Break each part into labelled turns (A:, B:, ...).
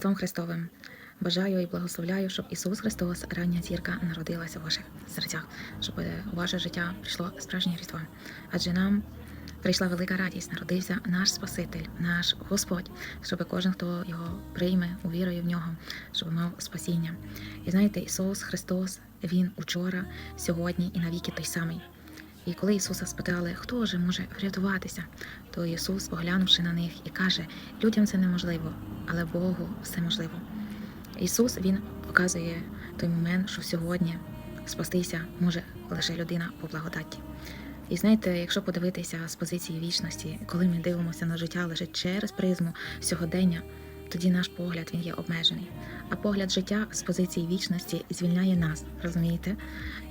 A: Різдвом Христовим бажаю і благословляю, щоб Ісус Христос, рання зірка, народилася в ваших серцях, щоб у ваше життя прийшло справжнє Різдво. Адже нам прийшла велика радість, народився наш Спаситель, наш Господь, щоб кожен, хто його прийме, увірує в нього, щоб мав спасіння. І знаєте, Ісус Христос, Він учора, сьогодні і навіки той самий. І коли Ісуса спитали, хто же може врятуватися, то Ісус, поглянувши на них, і каже: людям це неможливо, але Богу все можливо. Ісус Він показує той момент, що сьогодні спастися може лише людина по благодаті. І знаєте, якщо подивитися з позиції вічності, коли ми дивимося на життя лише через призму сьогодення, тоді наш погляд він є обмежений. А погляд життя з позиції вічності звільняє нас, розумієте?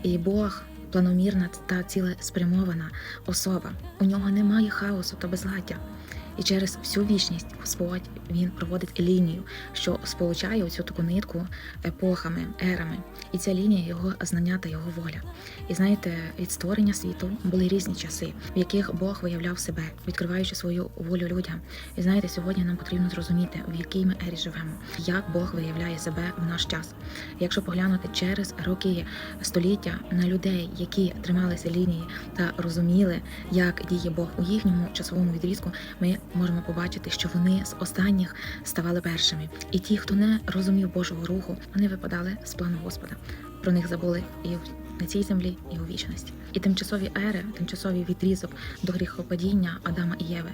A: І Бог планомірна та цілеспрямована особа. У нього немає хаосу та безладдя. І через всю вічність Господь він проводить лінію, що сполучає оцю таку нитку епохами, ерами. І ця лінія його знання та його воля. І знаєте, від створення світу були різні часи, в яких Бог виявляв себе, відкриваючи свою волю людям. І знаєте, сьогодні нам потрібно зрозуміти, в якій ми ері живемо, як Бог виявляє себе в наш час. Якщо поглянути через роки століття на людей, які трималися лінії та розуміли, як діє Бог у їхньому часовому відрізку, ми можемо побачити, що вони з останніх ставали першими. І ті, хто не розумів Божого руху, вони випадали з плану Господа. Про них забули і на цій землі, і у вічності. І тимчасові ери, тимчасовий відрізок до гріхопадіння Адама і Єви,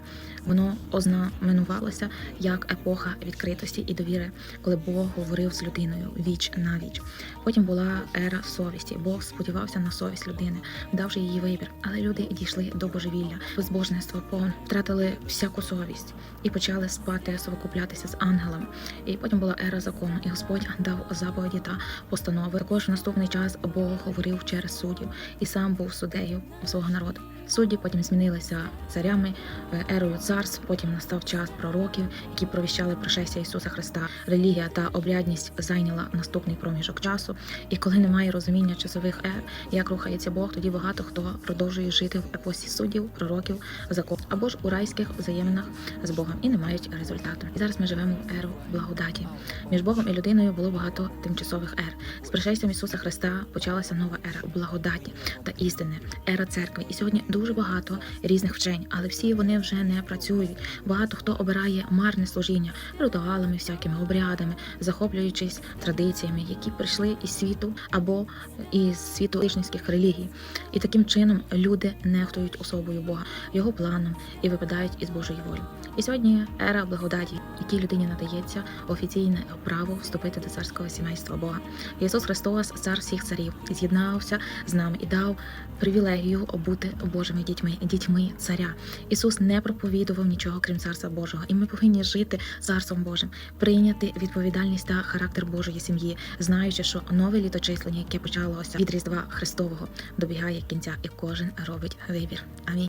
A: воно ознаменувалося як епоха відкритості і довіри, коли Бог говорив з людиною віч на віч. Потім була ера совісті. Бог сподівався на совість людини, давши її вибір. Але люди дійшли до божевілля, безбожництво повне, втратили всяку совість і почали спати, совокуплятися з ангелами. І потім була ера закону, і Господь дав заповіді та постанови. Також в наступний час Бог говорив через суддів і сам був суддею свого народу. Судді потім змінилися царями, е, ерою царств. Потім настав час пророків, які провіщали пришестя Ісуса Христа. Релігія та обрядність зайняла наступний проміжок часу. І коли немає розуміння часових ер, як рухається Бог, тоді багато хто продовжує жити в епосі суддів, пророків, закон або ж у райських взаєминах з Богом і не мають результату. І зараз ми живемо в еру благодаті. Між Богом і людиною було багато тимчасових ер. З пришестям Ісуса Христа почалася нова ера благодаті та істини, ера церкви. І сьогодні дуже багато різних вчень, але всі вони вже не працюють. Багато хто обирає марне служіння ритуалами, всякими обрядами, захоплюючись традиціями, які прийшли із світу або із світу лишницьких релігій. І таким чином люди нехтують особою Бога, його планом і випадають із Божої волі. І сьогодні ера благодаті, якій людині надається офіційне право вступити до царського сімейства Бога. Ісус Христос, цар всіх царів, з'єднався з нами і дав привілегію бути Божими дітьми, дітьми царя. Ісус не проповідував нічого крім царства Божого, і ми повинні жити царством Божим, прийняти відповідальність та характер Божої сім'ї, знаючи, що нове літочислення, яке почалося від Різдва Христового, добігає кінця, і кожен робить вибір. Амінь.